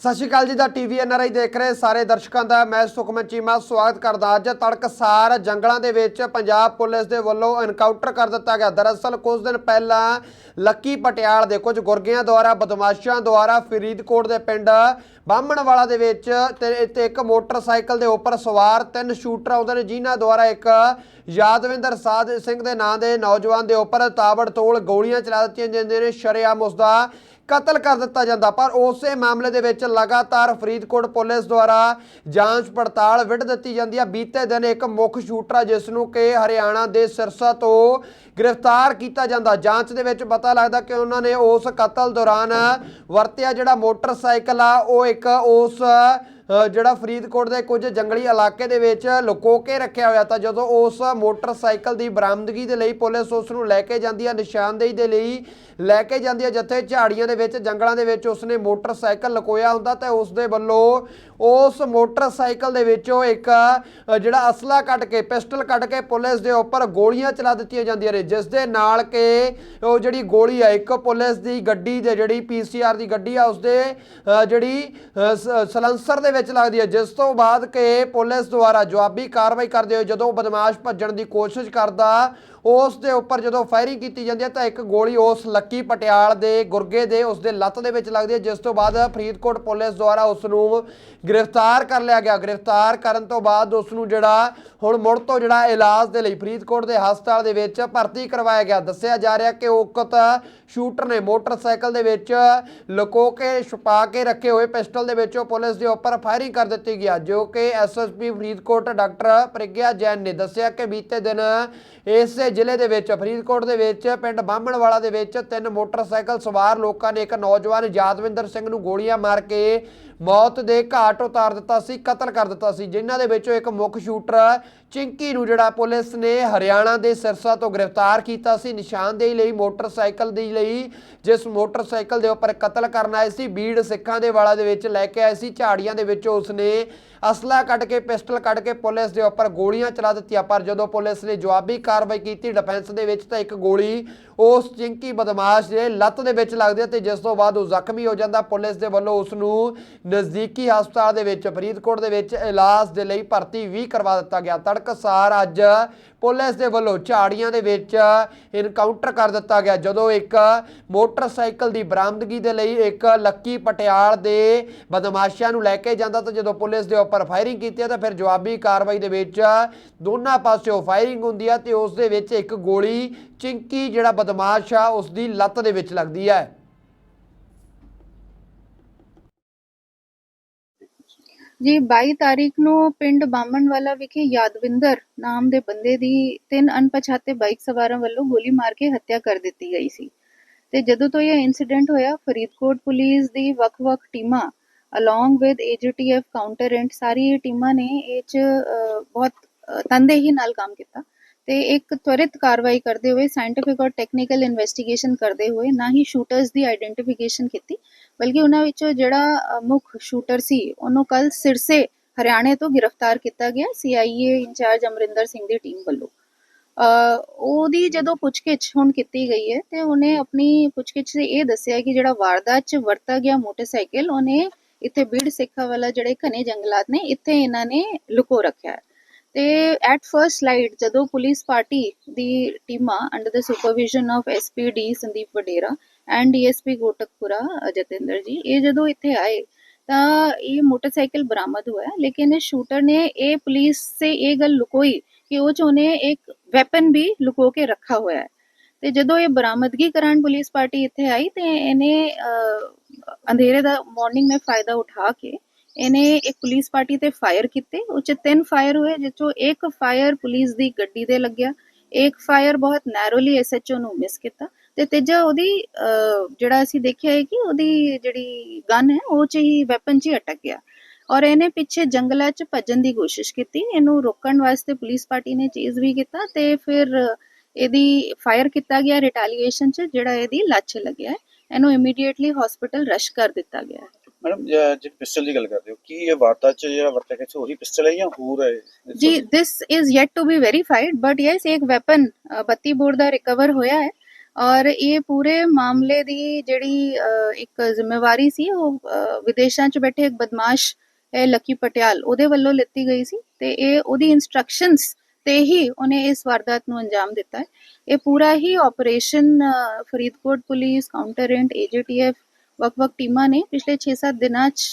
ਸਤਿ ਸ਼੍ਰੀ ਅਕਾਲ ਜੀ, ਦਾ TV NRI ਦੇਖ ਰਹੇ ਸਾਰੇ ਦਰਸ਼ਕਾਂ ਦਾ, ਮੈਂ ਸੁਖਮਨ ਚੀਮਾ, ਸਵਾਗਤ ਕਰਦਾ ਅੱਜ ਤੜਕਸਾਰ ਜੰਗਲਾਂ ਦੇ ਵਿੱਚ ਪੰਜਾਬ ਪੁਲਿਸ ਦੇ ਵੱਲੋਂ ਐਨਕਾਊਂਟਰ ਕਰ ਦਿੱਤਾ ਗਿਆ। ਦਰਅਸਲ ਕੁਝ ਦਿਨ ਪਹਿਲਾਂ ਲੱਕੀ ਪਟਿਆਲ ਦੇ ਕੁਝ ਗੁਰਗਿਆਂ ਦੁਆਰਾ, ਬਦਮਾਸ਼ਾਂ ਦੁਆਰਾ ਫਰੀਦਕੋਟ ਦੇ ਪਿੰਡ ਬਾਹਮਣਵਾਲਾ ਦੇ ਵਿੱਚ ਤੇ ਇੱਕ ਮੋਟਰਸਾਈਕਲ ਦੇ ਉੱਪਰ ਸਵਾਰ ਤਿੰਨ ਸ਼ੂਟਰ ਆਉਂਦੇ ਨੇ, ਜਿਨ੍ਹਾਂ ਦੁਆਰਾ ਇੱਕ ਯਾਦਵਿੰਦਰ ਸਾਧ ਸਿੰਘ ਦੇ ਨਾਂ ਦੇ ਨੌਜਵਾਨ ਦੇ ਉੱਪਰ ਤਾਬੜ ਤਾਬੜਤੋੜ ਗੋਲੀਆਂ ਚਲਾ ਦਿੱਤੀਆਂ ਜਾਂਦੀਆਂ ਨੇ। ਸ਼ਰੇਆਮ ਉਸ ਦਾ ਕਤਲ ਕਰ ਦਿੱਤਾ ਜਾਂਦਾ। ਪਰ ਉਸੇ ਮਾਮਲੇ ਦੇ ਵਿੱਚ ਲਗਾਤਾਰ ਫਰੀਦਕੋਟ ਪੁਲਿਸ ਦੁਆਰਾ ਜਾਂਚ ਪੜਤਾਲ ਵਿੱਢ ਦਿੱਤੀ ਜਾਂਦੀ ਹੈ। ਬੀਤੇ ਦਿਨ ਇੱਕ ਮੁੱਖ ਸ਼ੂਟਰ ਆ, ਜਿਸ ਨੂੰ ਕਿ ਹਰਿਆਣਾ ਦੇ ਸਿਰਸਾ ਤੋਂ ਗ੍ਰਿਫਤਾਰ ਕੀਤਾ ਜਾਂਦਾ। ਜਾਂਚ ਦੇ ਵਿੱਚ ਪਤਾ ਲੱਗਦਾ ਕਿ ਉਹਨਾਂ ਨੇ ਉਸ ਕਤਲ ਦੌਰਾਨ ਵਰਤਿਆ ਜਿਹੜਾ ਮੋਟਰਸਾਈਕਲ ਆ, ਉਹ ਇੱਕ ਉਸ ਜਿਹੜਾ ਫਰੀਦਕੋਟ ਦੇ ਕੁਝ ਜੰਗਲੀ ਇਲਾਕੇ ਦੇ ਵਿੱਚ ਲੁਕੋ ਕੇ ਰੱਖਿਆ ਹੋਇਆ ਤਾਂ ਜਦੋਂ ਉਸ ਮੋਟਰਸਾਈਕਲ ਦੀ ਬਰਾਮਦਗੀ ਦੇ ਲਈ ਪੁਲਿਸ ਉਸ ਨੂੰ ਲੈ ਕੇ ਜਾਂਦੀ ਹੈ, ਨਿਸ਼ਾਨਦੇਹੀ ਦੇ ਲਈ ਲੈ ਕੇ ਜਾਂਦੀ ਹੈ, ਜਿੱਥੇ ਝਾੜੀਆਂ ਦੇ ਵਿੱਚ, ਜੰਗਲਾਂ ਦੇ ਵਿੱਚ ਉਸਨੇ ਮੋਟਰਸਾਈਕਲ ਲੁਕੋਇਆ ਹੁੰਦਾ ਤੇ ਉਸ ਦੇ ਵੱਲੋਂ ਉਸ ਮੋਟਰਸਾਈਕਲ ਦੇ ਵਿੱਚੋਂ ਇੱਕ ਜਿਹੜਾ ਅਸਲਾ ਕੱਢ ਕੇ, ਪਿਸਟਲ ਕੱਢ ਕੇ ਪੁਲਿਸ ਦੇ ਉੱਪਰ ਗੋਲੀਆਂ ਚਲਾ ਦਿੱਤੀਆਂ ਜਾਂਦੀਆਂ ਨੇ, ਜਿਸ ਦੇ ਨਾਲ ਕਿ ਉਹ ਜਿਹੜੀ ਗੋਲੀ ਆ, ਇੱਕ ਪੁਲਿਸ ਦੀ ਗੱਡੀ ਦੇ ਜਿਹੜੀ ਪੀਸੀਆਰ ਦੀ ਗੱਡੀ ਆ ਉਸ ਦੇ ਜਿਹੜੀ ਸ- ਸਲੈਂਸਰ ਦੇ ਵਿੱਚ ਲੱਗਦੀ ਹੈ। ਜਿਸ ਤੋਂ ਬਾਅਦ ਕਿ ਪੁਲਿਸ ਦੁਆਰਾ ਜਵਾਬੀ ਕਾਰਵਾਈ ਕਰਦੇ ਹੋਏ ਜਦੋਂ ਬਦਮਾਸ਼ ਭੱਜਣ ਦੀ ਕੋਸ਼ਿਸ਼ ਕਰਦਾ, ਉਸ ਦੇ ਉੱਪਰ ਜਦੋਂ ਫਾਇਰਿੰਗ ਕੀਤੀ ਜਾਂਦੀ ਹੈ ਤਾਂ ਇੱਕ ਗੋਲੀ ਉਸ ਲੱਕੀ ਪਟਿਆਲ ਦੇ ਗੁਰਗੇ ਦੇ ਉਸ ਦੇ ਲੱਤ ਦੇ ਵਿੱਚ ਲੱਗਦੀ ਹੈ, ਜਿਸ ਤੋਂ ਬਾਅਦ ਫਰੀਦਕੋਟ ਪੁਲਿਸ ਦੁਆਰਾ ਉਸ ਨੂੰ ਗ੍ਰਿਫਤਾਰ ਕਰ ਲਿਆ ਗਿਆ। ਗ੍ਰਿਫਤਾਰ ਕਰਨ ਤੋਂ ਬਾਅਦ ਉਸ ਨੂੰ ਜਿਹੜਾ ਹੁਣ ਮੁੜ ਤੋਂ ਜਿਹੜਾ ਇਲਾਜ ਦੇ ਲਈ ਫਰੀਦਕੋਟ ਦੇ ਹਸਪਤਾਲ ਦੇ ਵਿੱਚ ਭਰਤੀ ਕਰਵਾਇਆ ਗਿਆ। ਦੱਸਿਆ ਜਾ ਰਿਹਾ ਕਿ ਉਕਤ ਸ਼ੂਟਰ ਨੇ ਮੋਟਰਸਾਈਕਲ ਦੇ ਵਿੱਚ ਲੁਕੋ ਕੇ ਛੁਪਾ ਕੇ ਰੱਖੇ ਹੋਏ ਪਿਸਟਲ ਦੇ ਵਿੱਚੋਂ। ਪੁਲਿਸ ਦੇ ਉੱਪਰ ਫਾਇਰਿੰਗ ਕਰ ਦਿੱਤੀ ਗਿਆ ਜੋ ਕਿ ਐਸਐਸਪੀ ਫਰੀਦਕੋਟ ਡਾਕਟਰ ਪ੍ਰਗਿਆ ਜੈਨ ਨੇ ਦੱਸਿਆ ਕਿ ਬੀਤੇ ਦਿਨ ਇਸੇ ਜ਼ਿਲ੍ਹੇ ਦੇ ਵਿੱਚ, ਫਰੀਦਕੋਟ ਦੇ ਵਿੱਚ, ਪਿੰਡ ਬਾਹਮਣਵਾਲਾ ਦੇ ਵਿੱਚ ਤਿੰਨ ਮੋਟਰਸਾਈਕਲ ਸਵਾਰ ਲੋਕਾਂ ਨੇ ਇੱਕ ਨੌਜਵਾਨ ਯਾਦਵਿੰਦਰ ਸਿੰਘ ਨੂੰ ਗੋਲੀਆਂ ਮਾਰ ਕੇ ਮੌਤ ਦੇ ਘਾਟ ਉਤਾਰ ਦਿੱਤਾ ਸੀ, ਕਤਲ ਕਰ ਦਿੱਤਾ ਸੀ, ਜਿਨ੍ਹਾਂ ਦੇ ਵਿੱਚੋਂ ਇੱਕ ਮੁੱਖ ਸ਼ੂਟਰ ਚਿੰਕੀ ਨੂੰ ਜਿਹੜਾ ਪੁਲਿਸ ਨੇ ਹਰਿਆਣਾ ਦੇ ਸਿਰਸਾ ਤੋਂ ਗ੍ਰਿਫਤਾਰ ਕੀਤਾ ਸੀ। ਨਿਸ਼ਾਨਦੇਹੀ ਲਈ ਮੋਟਰਸਾਈਕਲ ਦੀ ਲਈ ਜਿਸ ਮੋਟਰਸਾਈਕਲ ਦੇ ਉੱਪਰ ਕਤਲ ਕਰਨ ਆਏ ਸੀ, ਬੀੜ ਸਿੱਖਾਂ ਦੇ ਵਾਲਾ ਦੇ ਵਿੱਚ ਲੈ ਕੇ ਆਏ ਸੀ। ਝਾੜੀਆਂ ਦੇ ਵਿੱਚ ਉਸਨੇ ਅਸਲਾ ਕੱਢ ਕੇ, ਪਿਸਟਲ ਕੱਢ ਕੇ ਪੁਲਿਸ ਦੇ ਉੱਪਰ ਗੋਲੀਆਂ ਚਲਾ ਦਿੱਤੀਆਂ। ਪਰ ਜਦੋਂ ਪੁਲਿਸ ਨੇ ਜਵਾਬੀ ਕਾਰਵਾਈ ਕੀਤੀ ਡਿਫੈਂਸ ਦੇ ਵਿੱਚ, ਤਾਂ ਇੱਕ ਗੋਲੀ ਉਸ ਚਿੰਕੀ ਬਦਮਾਸ਼ ਦੇ ਲੱਤ ਦੇ ਵਿੱਚ ਲੱਗਦੀ ਹੈ ਤੇ ਜਿਸ ਤੋਂ ਬਾਅਦ ਉਹ ਜ਼ਖਮੀ ਹੋ ਜਾਂਦਾ। ਪੁਲਿਸ ਦੇ ਵੱਲੋਂ ਉਸ ਨੂੰ ਨਜ਼ਦੀਕੀ ਹਸਪਤਾਲ ਦੇ ਵਿੱਚ, ਫਰੀਦਕੋਟ ਦੇ ਵਿੱਚ ਇਲਾਜ ਦੇ ਲਈ ਭਰਤੀ ਵੀ ਕਰਵਾ ਦਿੱਤਾ ਗਿਆ। ਤੜਕਸਾਰ ਅੱਜ ਪੁਲਿਸ ਦੇ ਵੱਲੋਂ ਝਾੜੀਆਂ ਦੇ ਵਿੱਚ ਇਨਕਾਊਂਟਰ ਕਰ ਦਿੱਤਾ ਗਿਆ, ਜਦੋਂ ਇੱਕ ਮੋਟਰਸਾਈਕਲ ਦੀ ਬਰਾਮਦਗੀ ਦੇ ਲਈ ਇੱਕ ਲੱਕੀ ਪਟਿਆਲ ਦੇ ਬਦਮਾਸ਼ਾਂ ਨੂੰ ਲੈ ਕੇ ਜਾਂਦਾ ਤਾਂ ਜਦੋਂ ਪੁਲਿਸ ਦੇ ਉੱਪਰ ਫਾਇਰਿੰਗ ਕੀਤੀ ਹੈ ਤਾਂ ਫਿਰ ਜਵਾਬੀ ਕਾਰਵਾਈ ਦੇ ਵਿੱਚ ਦੋਨਾਂ ਪਾਸਿਓਂ ਫਾਇਰਿੰਗ ਹੁੰਦੀ ਹੈ ਤੇ ਉਸ ਦੇ ਵਿੱਚ ਇੱਕ ਗੋਲੀ ਚਿੰਕੀ ਜਿਹੜਾ ਬਦਮਾਸ਼ ਆ, ਉਸ ਦੀ ਲੱਤ ਦੇ ਵਿੱਚ ਲੱਗਦੀ ਹੈ। ਜੀ 22 ਤਾਰੀਖ ਨੂੰ ਪਿੰਡ ਬਾਮਣਵਾਲਾ ਵਿਖੇ ਯਾਦਵਿੰਦਰ ਨਾਮ ਦੇ ਬੰਦੇ ਦੀ ਤਿੰਨ ਅਣਪਛਾਤੇ ਬਾਈਕ ਸਵਾਰਾਂ ਵੱਲੋਂ ਗੋਲੀ ਮਾਰ ਕੇ ਹੱਤਿਆ ਕਰ ਦਿੱਤੀ ਗਈ ਸੀ। ਤੇ ਜਦੋਂ ਤੋਂ ਇਹ ਇਨਸੀਡੈਂਟ ਹੋਇਆ ਫਰੀਦਕੋਟ ਪੁਲਿਸ ਦੀ ਵੱਖ-ਵੱਖ ਟੀਮਾਂ ਅਲੋਂਗ ਵਿਦ ਏਜੀਟੀਐਫ ਕਾਊਂਟਰੈਂਟ ਸਾਰੀ ਟੀਮਾਂ ਨੇ ਇਹ ਚ ਅਹ, ਬਹੁਤ ਅਹ, ਤਨਦੇਹੀ ਨਾਲ ਕੰਮ ਕੀਤਾ। ਤੇ ਇੱਕ ਤਵਰਿਤ ਕਾਰਵਾਈ ਕਰਦੇ ਹੋਏ ਸਾਇੰਟਿਫਿਕ ਔਰ ਟੈਕਨੀਕਲ ਇਨਵੈਸਟੀਗੇਸ਼ਨ ਕਰਦੇ ਹੋਏ ਨਾ ਹੀ ਸ਼ੂਟਰਸ ਦੀ ਆਈਡੈਂਟੀਫਿਕੇਸ਼ਨ ਕੀਤੀ, ਬਲਕਿ ਉਹਨਾਂ ਵਿੱਚੋਂ ਜਿਹੜਾ ਮੁੱਖ ਸ਼ੂਟਰ ਸੀ, ਉਹਨੂੰ ਕੱਲ ਸਿਰਸੇ ਹਰਿਆਣੇ ਤੋਂ ਗ੍ਰਿਫਤਾਰ ਕੀਤਾ ਗਿਆ CIA in charge Amarinder Singh the team ਵੱਲੋਂ। ਉਹਦੀ ਜਦੋਂ ਪੁੱਛਗਿੱਛ ਹੁਣ ਕੀਤੀ ਗਈ ਹੈ ਤੇ ਉਹਨੇ ਆਪਣੀ ਪੁੱਛਗਿੱਛ 'ਚ ਇਹ ਦੱਸਿਆ ਕਿ ਜਿਹੜਾ ਵਾਰਦਾਤ 'ਚ ਵਰਤਾ ਗਿਆ ਮੋਟਰਸਾਈਕਲ, ਉਹਨੇ ਇੱਥੇ ਬੀੜ ਸਿੱਖਾ ਵਾਲਾ ਜਿਹੜੇ ਘਨੇ ਜੰਗਲਾਤ ਨੇ, ਇੱਥੇ ਇਹਨਾਂ ਨੇ ਲੁਕੋ ਰੱਖਿਆ ਹੈ। ਤੇ ਐਟ ਫਰਸਟ ਲਾਈਟ ਜਦੋਂ ਪੁਲਿਸ ਪਾਰਟੀ ਦੀ ਟੀਮਾਂ under the supervision of SPD Sandeep Vadera and DSP Kotkapura Jatinder ji, ਇਹ ਜਦੋਂ ਇੱਥੇ ਆਏ ਤਾਂ ਇਹ ਮੋਟਰਸਾਈਕਲ ਬਰਾਮਦ ਹੋਇਆ, ਲੇਕਿਨ ਇਹ ਸ਼ੂਟਰ ਨੇ ਇਹ ਪੁਲਿਸ ਸੇ ਇਹ ਗੱਲ ਲੁਕੋਈ ਕਿ ਉਹ ਚੋਨੇ ਇੱਕ ਵੈਪਨ ਵੀ ਲੁਕੋ ਕੇ ਰੱਖਾ ਹੋਇਆ ਹੈ। ਤੇ ਜਦੋਂ ਇਹ ਬਰਾਮਦਗੀ ਕਰਨ ਪੁਲਿਸ ਪਾਰਟੀ ਇੱਥੇ ਆਈ ਤੇ ਇਹਨੇ ਅੰਧੇਰੇ ਦਾ ਮਾਰਨਿੰਗ ਮੈਂ ਫਾਇਦਾ ਉਠਾ ਕੇ ਇਹਨੇ ਇੱਕ ਪੁਲਿਸ ਪਾਰਟੀ ਤੇ ਫਾਇਰ ਕੀਤੇ, ਉਹ ਚ ਤਿੰਨ ਫਾਇਰ ਹੋਏ ਜਿਸ ਇੱਕ ਫਾਇਰ ਪੁਲਿਸ ਦੀ ਗੱਡੀ ਤੇ ਲੱਗਿਆ, ਇੱਕ ਫਾਇਰ ਬਹੁਤ ਨੈਰੋਲੀ ਐਸਐਚਓ ਨੂੰ ਮਿਸ ਕੀਤਾ ਤੇ ਤੀਜਾ ਉਹਦੀ ਜਿਹੜਾ ਅਸੀਂ ਦੇਖਿਆ ਹੈ ਕਿ ਉਹਦੀ ਜਿਹੜੀ ਗਨ ਹੈ, ਉਹ ਚ ਹੀ ਵੈਪਨ ਚ ਹੀ ਅਟਕ ਗਿਆ ਔਰ ਇਹਨੇ ਪਿੱਛੇ ਜੰਗਲਾਂ ਚ ਭੱਜਣ ਦੀ ਕੋਸ਼ਿਸ਼ ਕੀਤੀ, ਇਹਨੂੰ ਰੋਕਣ ਵਾਸਤੇ ਪੁਲਿਸ ਪਾਰਟੀ ਨੇ ਚੇਜ਼ ਵੀ ਕੀਤਾ ਤੇ ਫਿਰ ਇਹਦੀ ਫਾਇਰ ਕੀਤਾ ਗਿਆ ਰਿਟੈਲੀਏਸ਼ਨ ਚ, ਜਿਹੜਾ ਇਹਦੀ ਲੱਛ ਲੱਗਿਆ ਹੈ, ਇਹਨੂੰ ਇਮੀਡੀਏਟਲੀ ਹਸਪੀਟਲ ਰਸ਼ ਕਰ ਦਿੱਤਾ ਗਿਆ ਹੈ। ਮੈਡਮ ਜੇ ਪਿਸਟਲ ਦੀ ਗੱਲ ਕਰਦੇ ਹੋ, ਕੀ ਇਹ ਵਾਰਤਾ ਚ ਜਿਹੜਾ ਵਰਤਿਆ ਗਿਆ ਸੀ ਪਿਸਟਲ ਹੈ ਜਾਂ ਹੋਰ ਹੈ? ਜੀ this is yet to be verified but yes ਇੱਕ ਵੈਪਨ 32 ਬੋਰ ਦਾ ਰਿਕਵਰ ਹੋਇਆ ਹੈ। ਔਰ ਇਹ ਪੂਰੇ ਮਾਮਲੇ ਦੀ ਜਿਹੜੀ ਇੱਕ ਜ਼ਿੰਮੇਵਾਰੀ ਸੀ, ਉਹ ਵਿਦੇਸ਼ਾਂ 'ਚ ਬੈਠੇ ਇੱਕ ਬਦਮਾਸ਼ ਹੈ ਲੱਕੀ ਪਟਿਆਲ ਉਹਦੇ ਵੱਲੋਂ ਲਿੱਤੀ ਗਈ ਸੀ ਤੇ ਇਹ ਉਹਦੀ ਇਨਸਟਰਕਸ਼ਨਸ ਤੇ ਹੀ ਉਹਨੇ ਇਸ ਵਾਰਦਾਤ ਨੂੰ ਅੰਜਾਮ ਦਿੱਤਾ ਹੈ। ਇਹ ਪੂਰਾ ਹੀ ਆਪਰੇਸ਼ਨ ਫਰੀਦਕੋਟ ਪੁਲਿਸ ਕਾਊਂਟਰ ਰੈਂਟ ਏਜੀਟੀਐਫ ਵੱਖ-ਵੱਖ ਟੀਮਾਂ ਨੇ ਪਿਛਲੇ 6-7 ਦਿਨਾਂ 'ਚ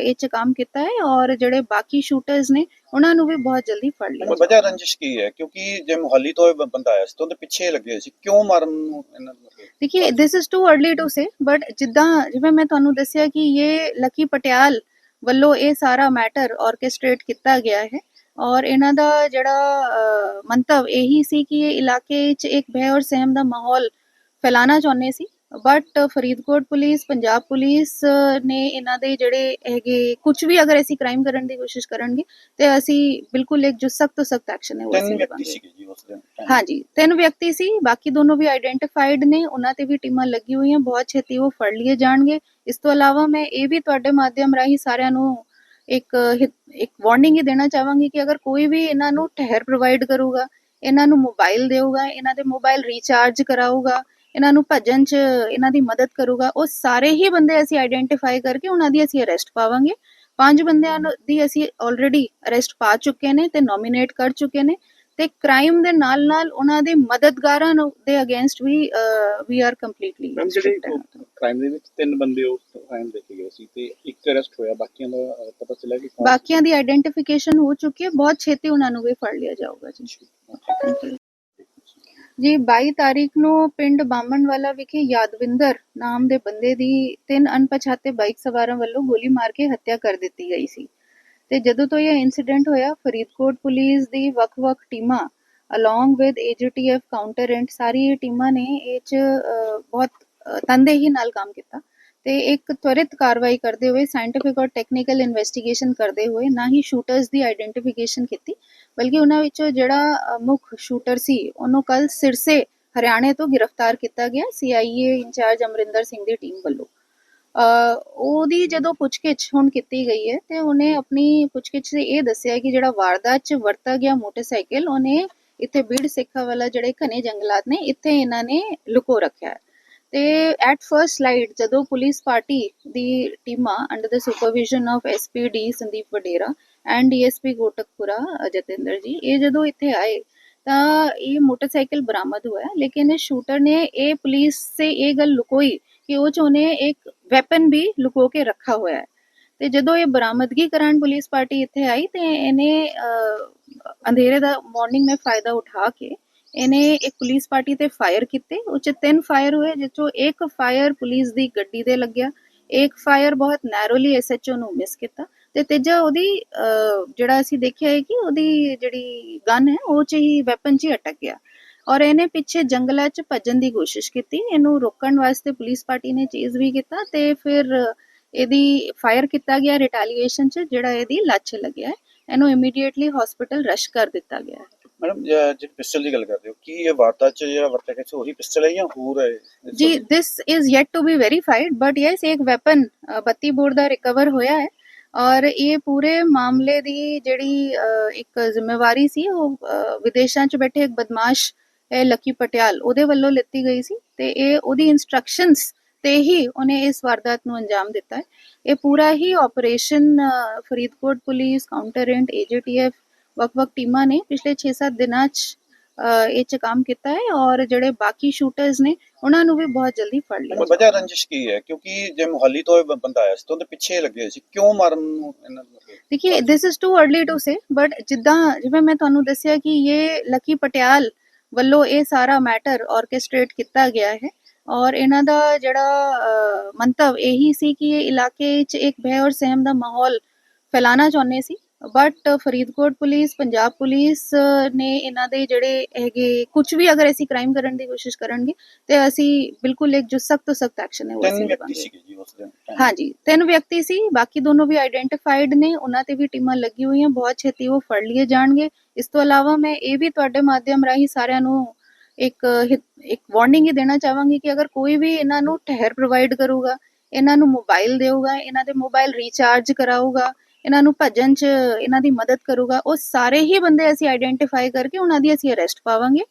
ਇਹ 'ਚ ਕੰਮ ਕੀਤਾ ਹੈ ਔਰ ਜਿਹੜੇ ਬਾਕੀ ਸ਼ੂਟਰਸ ਨੇ ਉਹਨਾਂ ਨੂੰ ਵੀ ਬਹੁਤ ਜਲਦੀ ਫੜ ਲਿਆ ਵਜ੍ਹਾ ਰੰਜਿਸ਼ ਕੀ ਹੈ? ਕਿਉਂਕਿ ਜੇ ਮੁਹੱਲੀ ਤੋਂ ਇਹ ਬੰਦਾ ਆਇਆ ਸੀ ਤਾਂ ਉਹਦੇ ਪਿੱਛੇ ਲੱਗੇ ਸੀ। ਕਿਉਂ ਮਾਰਨ ਨੂੰ ਇਹਨਾਂ ਨੂੰ ਦੇਖਿਏ this is too early to say but ਜਿੱਦਾਂ ਜਿਵੇਂ ਮੈਂ ਤੁਹਾਨੂੰ ਦੱਸਿਆ ਕਿ ਇਹ ਲੱਕੀ ਪਟਿਆਲ ਵੱਲੋਂ ਇਹ ਸਾਰਾ ਮੈਟਰ ਆਰਕੈਸਟ੍ਰੇਟ ਕੀਤਾ ਗਿਆ ਹੈ ਔਰ ਇਹਨਾਂ ਦਾ ਜਿਹੜਾ ਮੰਤਵ ਇਹੀ ਸੀ ਕਿ ਇਹ ਇਲਾਕੇ 'ਚ ਇੱਕ ਭੈ ਔਰ ਸਹਿਮ ਦਾ ਮਾਹੌਲ ਫੈਲਾਣਾ ਚਾਹੁੰਦੇ ਸੀ। But Faridkot police Punjab police ਨੇ ਇਹਨਾਂ ਦੇ ਜਿਹੜੇ ਹੈਗੇ ਕੁਝ ਵੀ ਅਗਰ ਅਸੀਂ ਕ੍ਰਾਈਮ ਕਰਨ ਦੀ ਕੋਸ਼ਿਸ਼ ਕਰਨਗੇ ਤੇ ਅਸੀਂ ਬਿਲਕੁਲ ਇੱਕ ਜੋ ਸਖਤ ਤੋਂ ਸਖਤ ਐਕਸ਼ਨ ਹੈ ਉਹ ਅਸੀਂ ਲਵਾਂਗੇ। ਹਾਂਜੀ ਤਿੰਨ ਵਿਅਕਤੀ ਸੀ ਬਾਕੀ ਦੋਨੋਂ ਵੀ ਆਈਡੈਂਟੀਫਾਈਡ ਨੇ ਉਹਨਾਂ ਤੇ ਵੀ ਟੀਮਾਂ ਲੱਗੀ ਹੋਈਆਂ ਬਹੁਤ ਛੇਤੀ ਉਹ ਫੜ ਲਏ ਜਾਣਗੇ। ਇਸ ਤੋਂ ਇਲਾਵਾ ਮੈਂ ਇਹ ਵੀ ਤੁਹਾਡੇ ਮਾਧਿਅਮ ਰਾਹੀਂ ਸਾਰਿਆਂ ਨੂੰ ਇੱਕ ਇੱਕ ਵਾਰਨਿੰਗ ਹੀ ਦੇਣਾ ਚਾਹਾਂਗੀ ਕਿ ਅਗਰ ਕੋਈ ਵੀ ਇਹਨਾਂ ਨੂੰ ਠਹਿਰ ਪ੍ਰੋਵਾਈਡ ਕਰੂਗਾ ਇਹਨਾਂ ਨੂੰ ਮੋਬਾਈਲ ਦੇਊਗਾ ਇਹਨਾਂ ਦੇ ਮੋਬਾਈਲ ਰੀਚਾਰਜ ਕਰਾਊਗਾ ਇਹਨਾਂ ਨੂੰ ਭੱਜਣ 'ਚ ਇਹਨਾਂ ਦੀ ਮਦਦ ਕਰੂਗਾ ਉਹ ਸਾਰੇ ਹੀ ਬੰਦੇ ਅਸੀਂ ਆਈਡੈਂਟੀਫਾਈ ਕਰਕੇ ਉਹਨਾਂ ਦੀ ਅਸੀਂ ਅਰੈਸਟ ਪਾਵਾਂਗੇ। ਪੰਜ ਬੰਦਿਆਂ ਦੀ ਅਸੀਂ ਆਲਰੇਡੀ ਅਰੈਸਟ ਪਾ ਚੁੱਕੇ ਨੇ ਤੇ ਨੋਮੀਨੇਟ ਕਰ ਚੁੱਕੇ ਨੇ ਤੇ ਕ੍ਰਾਈਮ ਦੇ ਨਾਲ ਨਾਲ ਉਹਨਾਂ ਦੇ ਮਦਦਗਾਰਾਂ ਦੇ ਅਗੇਂਸਟ ਵੀ ਵੀ ਆਰ ਕੰਪਲੀਟਲੀ ਮੈਮ ਜਿਹੜੇ ਕ੍ਰਾਈਮ ਦੇ ਵਿੱਚ ਤਿੰਨ ਬੰਦੇ ਉਸ ਟਾਈਮ ਦੇਖੇ ਗਏ ਸੀ ਤੇ ਇੱਕ ਅਰੈਸਟ ਹੋਇਆ ਬਾਕੀਆਂ ਦਾ ਪਤਾ ਚੱਲਿਆ ਕਿ ਬਾਕੀਆਂ ਦੀ ਆਈਡੈਂਟੀਫਿਕੇਸ਼ਨ ਹੋ ਚੁੱਕੀ ਹੈ ਬਹੁਤ ਛੇਤੀ ਉਹਨਾਂ ਨੂੰ ਵੀ ਫੜ ਲਿਆ ਜਾਊਗਾ ਜੀ. ਜੀ 22 ਤਾਰੀਖ ਨੂੰ ਪਿੰਡ ਬਾਮਣਵਾਲਾ ਵਿਖੇ ਯਾਦਵਿੰਦਰ ਨਾਮ ਦੇ ਬੰਦੇ ਦੀ ਤਿੰਨ ਅਣਪਛਾਤੇ ਬਾਈਕ ਸਵਾਰਾਂ ਵੱਲੋਂ ਗੋਲੀ ਮਾਰ ਕੇ ਹੱਤਿਆ ਕਰ ਦਿੱਤੀ ਗਈ ਸੀ। ਤੇ ਜਦੋਂ ਤੋਂ ਇਹ ਇਨਸੀਡੈਂਟ ਹੋਇਆ ਫਰੀਦਕੋਟ ਪੁਲਿਸ ਦੀ ਵੱਖ-ਵੱਖ ਟੀਮਾਂ ਅਲੋਂਗ ਵਿਦ ਏਜੀਟੀਐਫ ਕਾਊਂਟਰੈਂਟ ਸਾਰੀ ਟੀਮਾਂ ਨੇ ਇਹ ਚ ਬਹੁਤ ਅਹ, ਤਨਦੇਹੀ ਨਾਲ ਕੰਮ ਕੀਤਾ। ਤੇ ਇੱਕ ਤਵਰਿਤ ਕਾਰਵਾਈ ਕਰਦੇ ਹੋਏ ਸਾਇੰਟਿਫਿਕ ਔਰ ਟੈਕਨੀਕਲ ਇਨਵੈਸਟੀਗੇਸ਼ਨ ਕਰਦੇ ਹੋਏ ਨਾ ਹੀ ਸ਼ੂਟਰਸ ਦੀ ਆਈਡੈਂਟੀਫਿਕੇਸ਼ਨ ਕੀਤੀ ਬਲਕਿ ਉਹਨਾਂ ਵਿੱਚੋਂ ਜਿਹੜਾ ਮੁੱਖ ਸ਼ੂਟਰ ਸੀ ਉਹਨੂੰ ਕੱਲ ਸਿਰਸੇ ਹਰਿਆਣੇ ਤੋਂ ਗ੍ਰਿਫਤਾਰ ਕੀਤਾ ਗਿਆ CIA in charge Amarinder Singh the team ਵੱਲੋਂ। ਅ, ਉਹਦੀ ਜਦੋਂ ਪੁੱਛਗਿੱਛ ਹੁਣ ਕੀਤੀ ਗਈ ਹੈ ਤੇ ਉਹਨੇ ਆਪਣੀ ਪੁੱਛਗਿੱਛ 'ਚ ਇਹ ਦੱਸਿਆ ਕਿ ਜਿਹੜਾ ਵਾਰਦਾਤ 'ਚ ਵਰਤਾ ਗਿਆ ਮੋਟਰਸਾਈਕਲ ਉਹਨੇ ਇੱਥੇ ਬੀੜ ਸਿੱਖਾ ਵਾਲਾ ਜਿਹੜੇ ਘਨੇ ਜੰਗਲਾਤ ਨੇ ਇੱਥੇ ਇਹਨਾਂ ਨੇ ਲੁਕੋ ਰੱਖਿਆ ਹੈ। ਤੇ ਐਟ ਫਰਸਟ ਲਾਈਟ ਜਦੋਂ ਪੁਲਿਸ ਪਾਰਟੀ ਦੀ ਟੀਮਾਂ under the supervision of SPD Sandeep Vadera and DSP Kotkapura Jatinder ji, ਇਹ ਜਦੋਂ ਇੱਥੇ ਆਏ ਤਾਂ ਇਹ ਮੋਟਰਸਾਈਕਲ ਬਰਾਮਦ ਹੋਇਆ, ਲੇਕਿਨ ਇਹ ਸ਼ੂਟਰ ਨੇ ਇਹ ਪੁਲਿਸ ਸੇ ਇਹ ਗੱਲ ਲੁਕੋਈ ਕਿ ਉਹ ਚ ਇੱਕ ਵੈਪਨ ਵੀ ਲੁਕੋ ਕੇ ਰੱਖਾ ਹੋਇਆ ਹੈ। ਤੇ ਜਦੋਂ ਇਹ ਬਰਾਮਦਗੀ ਕਰਨ ਪੁਲਿਸ ਪਾਰਟੀ ਇੱਥੇ ਆਈ ਤੇ ਇਹਨੇ ਅੰਧੇਰੇ ਦਾ ਮਾਰਨਿੰਗ ਮੈਂ ਫਾਇਦਾ ਉਠਾ ਕੇ ਇਹਨੇ ਇੱਕ ਪੁਲਿਸ ਪਾਰਟੀ ਤੇ ਫਾਇਰ ਕੀਤੇ, ਉਹ 'ਚ ਤਿੰਨ ਫਾਇਰ ਹੋਏ ਜਿਸ ਇੱਕ ਫਾਇਰ ਪੁਲਿਸ ਦੀ ਗੱਡੀ ਦੇ ਲੱਗਿਆ, ਇੱਕ ਫਾਇਰ ਬਹੁਤ ਨੈਰੋਲੀ ਐਸਐਚਓ ਨੂੰ ਮਿਸ ਕੀਤਾ ਤੇ ਤੀਜਾ ਉਹਦੀ ਜਿਹੜਾ ਅਸੀਂ ਦੇਖਿਆ ਹੈ ਕਿ ਉਹਦੀ ਜਿਹੜੀ ਗਨ ਹੈ, ਉਹ ਚ ਹੀ ਵੈਪਨ ਚ ਹੀ ਅਟਕ ਗਿਆ ਔਰ ਇਹਨੇ ਪਿੱਛੇ ਜੰਗਲਾਂ ਚ ਭੱਜਣ ਦੀ ਕੋਸ਼ਿਸ਼ ਕੀਤੀ, ਇਹਨੂੰ ਰੋਕਣ ਵਾਸਤੇ ਪੁਲਿਸ ਪਾਰਟੀ ਨੇ ਚੇਜ਼ ਵੀ ਕੀਤਾ ਤੇ ਫਿਰ ਇਹਦੀ ਫਾਇਰ ਕੀਤਾ ਗਿਆ ਰਿਟੈਲੀਏਸ਼ਨ ਚ, ਜਿਹੜਾ ਇਹਦੀ ਲੱਛ ਲੱਗਿਆ ਇਹਨੂੰ ਇਮੀਡੀਏਟਲੀ ਹਸਪੀਟਲ ਰਸ਼ ਕਰ ਦਿੱਤਾ ਗਿਆ ਮੈਡਮ ਜਿਹੜੀ ਪਿਸਟਲ ਦੀ ਗੱਲ ਕਰ ਹੋ, ਕੀ ਇਹ ਵਾਰਤਾ ਚ ਜਿਹੜਾ ਵਰਤਿਆ ਗਿਆ ਸੀ ਪਿਸਟਲ ਹੈ ਜਾਂ ਹੋਰ ਹੈ? ਜੀ this is yet to be verified but yes ਇੱਕ ਵੈਪਨ 32 ਬੋਰ ਦਾ ਰਿਕਵਰ ਹੋਇਆ ਹੈ। ਔਰ ਇਹ ਪੂਰੇ ਮਾਮਲੇ ਦੀ ਜਿਹੜੀ ਇੱਕ ਜ਼ਿੰਮੇਵਾਰੀ ਸੀ, ਉਹ ਵਿਦੇਸ਼ਾਂ 'ਚ ਬੈਠੇ ਇੱਕ ਬਦਮਾਸ਼ ਹੈ ਲੱਕੀ ਪਟਿਆਲ ਉਹਦੇ ਵੱਲੋਂ ਲਿੱਤੀ ਗਈ ਸੀ ਤੇ ਇਹ ਉਹਦੀ ਇਨਸਟਰਕਸ਼ਨਸ ਤੇ ਹੀ ਉਹਨੇ ਇਸ ਵਾਰਦਾਤ ਨੂੰ ਅੰਜਾਮ ਦਿੱਤਾ ਹੈ। ਇਹ ਪੂਰਾ ਹੀ ਆਪਰੇਸ਼ਨ ਫਰੀਦਕੋਟ ਪੁਲਿਸ ਕਾਊਂਟਰ ਰੈਂਟ ਏਜੀਟੀਐਫ ਵੱਖ-ਵੱਖ ਟੀਮਾਂ ਨੇ ਪਿਛਲੇ 6-7 ਦਿਨਾਂ 'ਚ ਇਹ 'ਚ ਕੰਮ ਕੀਤਾ ਹੈ ਔਰ ਜਿਹੜੇ ਬਾਕੀ ਸ਼ੂਟਰਸ ਨੇ ਉਹਨਾਂ ਨੂੰ ਵੀ ਬਹੁਤ ਜਲਦੀ ਫੜ ਲਿਆ ਵਜ੍ਹਾ ਰੰਜਿਸ਼ ਕੀ ਹੈ? ਕਿਉਂਕਿ ਜੇ ਮੁਹੱਲੀ ਤੋਂ ਇਹ ਬੰਦਾ ਆਇਆ ਸੀ ਤਾਂ ਉਹਦੇ ਪਿੱਛੇ ਲੱਗੇ ਸੀ। ਕਿਉਂ ਮਾਰਨ ਨੂੰ ਇਹਨਾਂ ਨੂੰ ਦੇਖਿਏ this is too early to say but ਜਿੱਦਾਂ ਜਿਵੇਂ ਮੈਂ ਤੁਹਾਨੂੰ ਦੱਸਿਆ ਕਿ ਇਹ ਲੱਕੀ ਪਟਿਆਲ ਵੱਲੋਂ ਇਹ ਸਾਰਾ ਮੈਟਰ ਆਰਕੈਸਟ੍ਰੇਟ ਕੀਤਾ ਗਿਆ ਹੈ ਔਰ ਇਹਨਾਂ ਦਾ ਜਿਹੜਾ ਮੰਤਵ ਇਹੀ ਸੀ ਕਿ ਇਹ ਇਲਾਕੇ 'ਚ ਇੱਕ ਭੈ ਔਰ ਸਹਿਮ ਦਾ ਮਾਹੌਲ ਫੈਲਾਣਾ ਚਾਹੁੰਦੇ ਸੀ। But Faridkot police Punjab police ਨੇ ਇਹਨਾਂ ਦੇ ਜਿਹੜੇ ਹੈਗੇ ਕੁਝ ਵੀ ਅਗਰ ਅਸੀਂ ਕ੍ਰਾਈਮ ਕਰਨ ਦੀ ਕੋਸ਼ਿਸ਼ ਕਰਨਗੇ ਤੇ ਅਸੀਂ ਬਿਲਕੁਲ ਇੱਕ ਜੋ ਸਖਤ ਤੋਂ ਸਖਤ ਐਕਸ਼ਨ ਹੈ ਉਹ ਅਸੀਂ ਲਵਾਂਗੇ। ਹਾਂਜੀ ਤਿੰਨ ਵਿਅਕਤੀ ਸੀ ਬਾਕੀ ਦੋਨੋਂ ਵੀ ਆਈਡੈਂਟੀਫਾਈਡ ਨੇ ਉਹਨਾਂ ਤੇ ਵੀ ਟੀਮਾਂ ਲੱਗੀ ਹੋਈਆਂ ਬਹੁਤ ਛੇਤੀ ਉਹ ਫੜ ਲਏ ਜਾਣਗੇ। ਇਸ ਤੋਂ ਇਲਾਵਾ ਮੈਂ ਇਹ ਵੀ ਤੁਹਾਡੇ ਮਾਧਿਅਮ ਰਾਹੀਂ ਸਾਰਿਆਂ ਨੂੰ ਇੱਕ ਇੱਕ ਵਾਰਨਿੰਗ ਹੀ ਦੇਣਾ ਚਾਹਾਂਗੀ ਕਿ ਅਗਰ ਕੋਈ ਵੀ ਇਹਨਾਂ ਨੂੰ ਠਹਿਰ ਪ੍ਰੋਵਾਈਡ ਕਰੂਗਾ ਇਹਨਾਂ ਨੂੰ ਮੋਬਾਈਲ ਦੇਊਗਾ ਇਹਨਾਂ ਦੇ ਮੋਬਾਈਲ ਰੀਚਾਰਜ ਕਰਾਊਗਾ ਇਹਨਾਂ ਨੂੰ ਭੱਜਣ 'ਚ ਇਹਨਾਂ ਦੀ ਮਦਦ ਕਰੂਗਾ, ਉਹ ਸਾਰੇ ਹੀ ਬੰਦੇ ਅਸੀਂ ਆਈਡੈਂਟੀਫਾਈ ਕਰਕੇ ਉਹਨਾਂ ਦੀ ਅਸੀਂ ਅਰੈਸਟ ਪਾਵਾਂਗੇ।